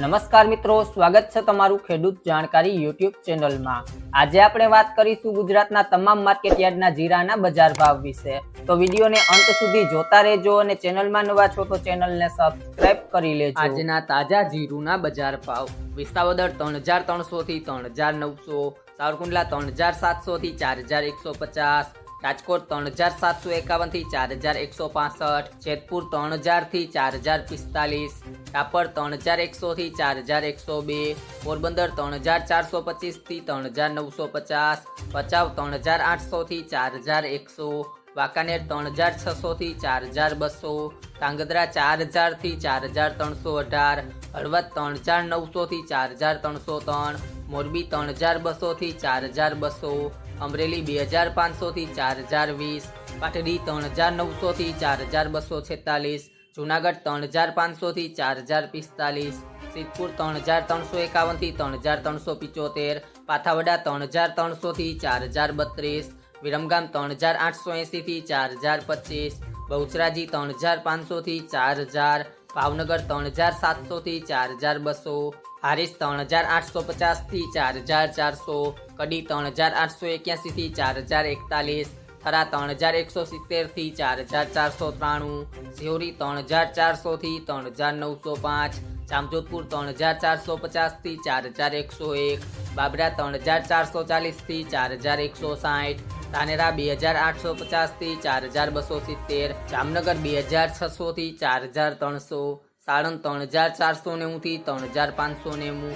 નમસ્કાર મિત્રો, સ્વાગત છે તમારું ખેડૂત જાણકારી યુટ્યુબ ચેનલમાં. આજે આપણે વાત કરીશું ગુજરાતના તમામ માર્કેટયાર્ડના જીરાના બજાર ભાવ વિશે. તો વિડીયોને અંત સુધી જોતા રહેજો અને ચેનલમાં નવા છો તો ચેનલને સબસ્ક્રાઇબ કરી લેજો. આજના તાજા જીરુના બજાર ભાવ. વિસાવદર ત્રણ હજાર ત્રણસો થી ત્રણ હજાર નવસો, સાવરકુંડલા ત્રણ હજાર સાતસો થી ચાર હજાર એકસો પચાસ રાજકોટ ત્રણ હજાર સાતસો એકાવનથી ચાર હજાર એકસો પાસઠ, જેતપુર ત્રણ હજારથી ચાર હજાર પિસ્તાલીસ, રાપર ત્રણ હજાર એકસો થી ચાર હજાર એકસો બે, પોરબંદર ત્રણ હજાર ચારસો પચીસથી ત્રણ હજાર નવસો પચાસ, ભચાઉ ત્રણ હજાર આઠસો થી ચાર હજાર એકસો, વાંકાનેર ત્રણ હજાર છસો થી ચાર હજાર બસો, ધાંગધ્રા ચાર હજારથી ચાર હજાર ત્રણસો અઢાર, હળવદ ત્રણ હજાર નવસો થી ચાર હજાર ત્રણસો ત્રણ મોરબી ત્રણ હજાર બસો થી ચાર હજાર બસો, અમરેલી બે હજાર પાંચસો થી ચાર હજાર વીસ, પાટડી ત્રણ હજાર નવસો થી ચાર હજાર બસો છેતાલીસ, જુનાગઢ ત્રણ હજાર પાંચસો થી ચાર હજાર પિસ્તાલીસ, સિદ્ધપુર ત્રણ હજાર ત્રણસો એકાવનથી ત્રણ હજાર ત્રણસો પિચોતેર, પાથાવડા ત્રણ હજાર ત્રણસો થી ચાર હજાર બત્રીસ, વિરમગામ ત્રણ હજાર આઠસો એંસીથી ચાર હજાર પચીસ, બહુચરાજી ત્રણ હજાર પાંચસો થી ચાર હજાર ભાવનગર ત્રણ હજાર સાતસો થી ચાર હજાર બસો, હારીસ ત્રણ હજાર આઠસો પચાસથી ચાર હજાર ચારસો, કડી ત્રણ હજાર આઠસો એક્યાસી થી ચાર હજાર એકતાલીસ, થરા ત્રણ હજાર એકસો સિત્તેરથી ચાર હજાર ચારસો ત્રાણું સિહોરી ત્રણ હજાર ચારસો થી ત્રણ હજાર નવસો પાંચ, જામજોધપુર ત્રણ હજાર ચારસો પચાસથી ચાર હજાર એકસો એક, બાબરા ત્રણ હજાર ચારસો ચાલીસથી ચાર હજાર એકસો સાઠ ધાનેરા બે હજાર આઠસો પચાસથી ચાર હજાર બસો સિત્તેર, જામનગર બે હજાર છસો થી ચાર હજાર ત્રણસો સાણંદ ત્રણ હજાર ચારસો નેવું થી ત્રણ હજાર પાંચસો નેવું